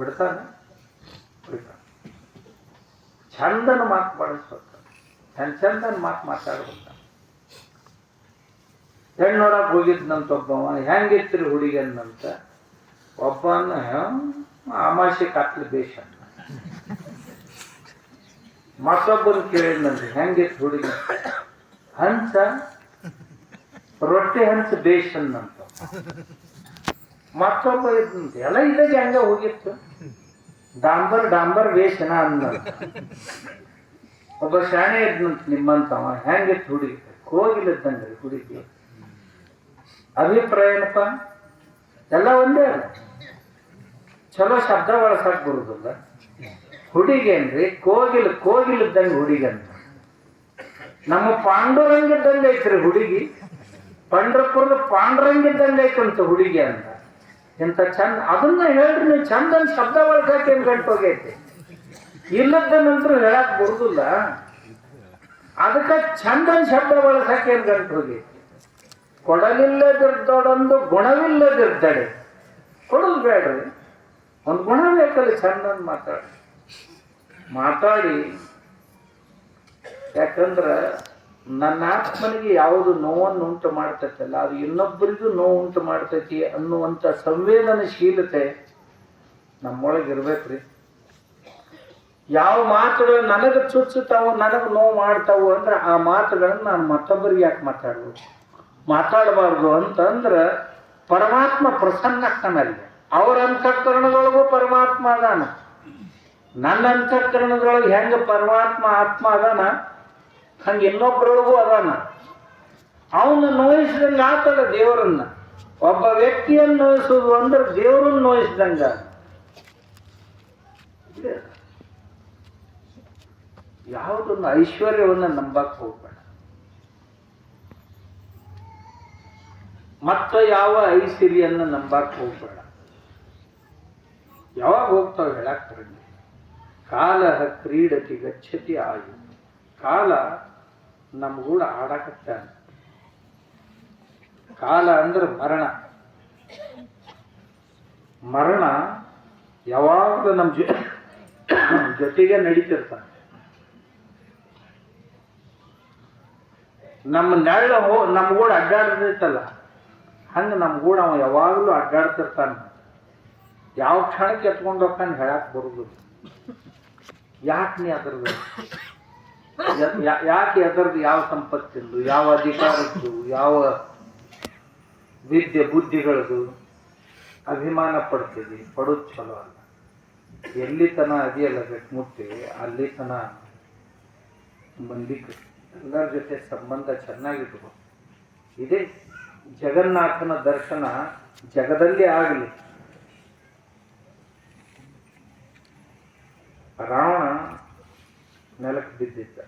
ಬಿಡ್ತಾನ? ಚಂದನ ಮಾತು ಬಳಸ್ಬೇಕು. ಚಂದ ಚಂದನ ಮಾತು ಮಾತಾಡ್ಬೇಕು. ಹೆಣ್ಣು ನೋಡಕ್ ಹೋಗಿದ್ನಂತ ಒಬ್ಬವ, ಹೆಂಗಿತ್ರಿ ಹುಡುಗನ್ನಂತ ಒಬ್ಬನ ಅಮಾಸೆ ಕತ್ಲು ಬೇಷ ಮತ್ತೊಬ್ಬನ ಕೇಳಿದ್ನಂತ ಹೆಂಗಿತ್ತು ಹುಡುಗ? ಹಂಸ? ರೊಟ್ಟಿ ಹಂಚ ಬೇಷ್ ಅನ್ನಂತ ಮತ್ತೊಬ್ಬ ಇದ್ದಂತೆ ಎಲ್ಲ ಇದ್ದಾಗ ಹೆಂಗ ಹೋಗಿತ್ತು. ಡಾಂಬರ್ ಡಾಂಬರ್ ವೇಷನ ಅಂದ ಒಬ್ಬ ಶಾಣೆ ಇದ್ದಂತ ನಿಮ್ಮಂತವ ಹೆಂಗಿತ್ತು ಹುಡುಗಿ? ಕೋಗಿಲಿದ್ದಂಗೆ ಹುಡುಗಿ. ಅಭಿಪ್ರಾಯ ಏನಪ್ಪ? ಎಲ್ಲ ಒಂದೇ ಅಲ್ಲ. ಚಲೋ ಶಬ್ದ ಬಳಸಕ್ ಬರುದಿಲ್ಲ. ಹುಡುಗಿ ಅಂದ್ರಿ ಕೋಗಿಲ್, ಕೋಗಿಲಿದ್ದಂಗೆ ಹುಡುಗಿ ಅಂತ. ನಮ್ಮ ಪಾಂಡುರಂಗಿದ್ದಂಗೆ ಐತ್ರಿ ಹುಡುಗಿ. ಪಂಡ್ರಪುರದ ಪಾಂಡುರಂಗಿದ್ದಂಗೆ ಐತಂತ ಹುಡುಗಿ ಅಂತ. ಇಂಥ ಚಂದ, ಅದನ್ನ ಹೇಳ್ರಿ ನೀವು ಚಂದ ಶಬ್ದ ಬಳಸಕ್ಕೆ ಏನ್ ಗಂಟು ಹೋಗೈತಿ? ಇಲ್ಲದ ನಂತರ ಹೇಳಕ್ ಬರುದಿಲ್ಲ. ಅದಕ್ಕೆ ಚಂದನ್ ಶಬ್ದ ಬಳಸಕ್ಕೆ ಏನ್ ಗಂಟು ಹೋಗೈತಿ? ಕೊಡಲಿಲ್ಲದಿರ್ದೊಡೊಂದು ಗುಣವಿಲ್ಲದಿರ್ದಡೆ ಕೊಡೋದು ಬೇಡ್ರಿ. ಒಂದು ಗುಣ ಬೇಕಲ್ಲ ಚಂದನ್ ಮಾತಾಡಿ. ಮಾತಾಡಿ. ಯಾಕಂದ್ರ ನನ್ನ ಆತ್ಮನಿಗೆ ಯಾವುದು ನೋವನ್ನು ಉಂಟು ಮಾಡ್ತೈತಲ್ಲ, ಅದು ಇನ್ನೊಬ್ಬರಿಗೂ ನೋವು ಉಂಟು ಮಾಡ್ತೈತಿ ಅನ್ನುವಂಥ ಸಂವೇದನಶೀಲತೆ ನಮ್ಮೊಳಗೆ ಇರ್ಬೇಕ್ರಿ ಯಾವ ಮಾತುಗಳು ನನಗೆ ಚುಚ್ಚುತ್ತಾವು, ನನಗೆ ನೋವು ಮಾಡ್ತಾವು ಅಂದ್ರೆ ಆ ಮಾತುಗಳನ್ನು ನಾನು ಮತ್ತೊಬ್ಬರಿಗೆ ಯಾಕೆ ಮಾತಾಡ್ಬೇಕು ಮಾತಾಡಬಾರ್ದು ಅಂತಂದ್ರೆ ಪರಮಾತ್ಮ ಪ್ರಸನ್ನ ಪ್ರಸನ್ನಕ್ಕನಲ್ಲಿ ಅವ್ರ ಅಂತಃಕರಣದೊಳಗೂ ಪರಮಾತ್ಮ ಅದಾನ. ನನ್ನ ಅಂತಃಕರಣದೊಳಗೆ ಹೆಂಗೆ ಪರಮಾತ್ಮ ಆತ್ಮ ಅದಾನ? ಹಂಗ ಇನ್ನೊಬ್ಬರೊಳಗೂ ಅದಾನ. ಅವನು ನೋಯಿಸಿದಂಗೆ ಆತಲ್ಲ ದೇವರನ್ನ. ಒಬ್ಬ ವ್ಯಕ್ತಿಯನ್ನು ನೋಯಿಸುವುದು ಅಂದ್ರೆ ದೇವರನ್ನು ನೋಯಿಸಿದಂಗ. ಯಾವುದೊಂದು ಐಶ್ವರ್ಯವನ್ನು ನಂಬಕ್ ಹೋಗ್ಬೇಡ. ಮತ್ತ ಯಾವ ಐಸಿರಿಯನ್ನು ನಂಬಕ್ ಹೋಗ್ಬೇಡ. ಯಾವಾಗ ಹೋಗ್ತಾವೆ ಹೇಳಕ್ ಬರಂಗಿಲ್ಲ. ಕಾಲ ಕ್ರೀಡತಿ ಗಚ್ಚತಿ ಆಯು ಕಾಲ ನಮ್ಗೂಡ ಆಡಕತ್ತಾನ ಕಾಲ ಅಂದ್ರೆ ಮರಣ. ಮರಣ ಯಾವಾಗ ನಮ್ಮ ಜೊ ಜೊತೆಗೆ ನಡೀತಿರ್ತಾನೆ ನಮ್ಮ ನೆರಳು ಹೋ ನಮ್ಗೂಡ ಅಡ್ಡಾಡ್ತಿರ್ತಲ್ಲ ಹಂಗೆ ನಮ್ಗೂಡ ಅವ ಯಾವಾಗಲೂ ಅಡ್ಡಾಡ್ತಿರ್ತಾನೆ. ಯಾವ ಕ್ಷಣಕ್ಕೆ ಎತ್ಕೊಂಡು ಹೋಗ್ತಾನೆ ಹೇಳಕ್ ಬರುದು ಯಾಕೆ ನೀ ಅದರದ್ದು? ಯಾಕೆ ಅದರದ್ದು ಯಾವ ಸಂಪತ್ತಿಂದು, ಯಾವ ಅಧಿಕಾರದ್ದು, ಯಾವ ವಿದ್ಯೆ ಬುದ್ಧಿಗಳದು ಅಭಿಮಾನ ಪಡ್ತೀವಿ ಪಡೋದು ಚಲೋ ಅಲ್ಲ. ಎಲ್ಲಿ ತನ ಅದಿಯಲ್ಲ ಮುಟ್ತೀವಿ ಅಲ್ಲಿ ತನ ಬಂದಿಕ್ಕೆ ಎಲ್ಲರ ಜೊತೆ ಸಂಬಂಧ ಚೆನ್ನಾಗಿಟ್ಕೋ. ಇದೇ ಜಗನ್ನಾಥನ ದರ್ಶನ ಜಗದಲ್ಲಿ ಆಗಲಿ. ರಾವಣ ನೆಲಕ್ಕೆ ಬಿದ್ದಿದ್ದ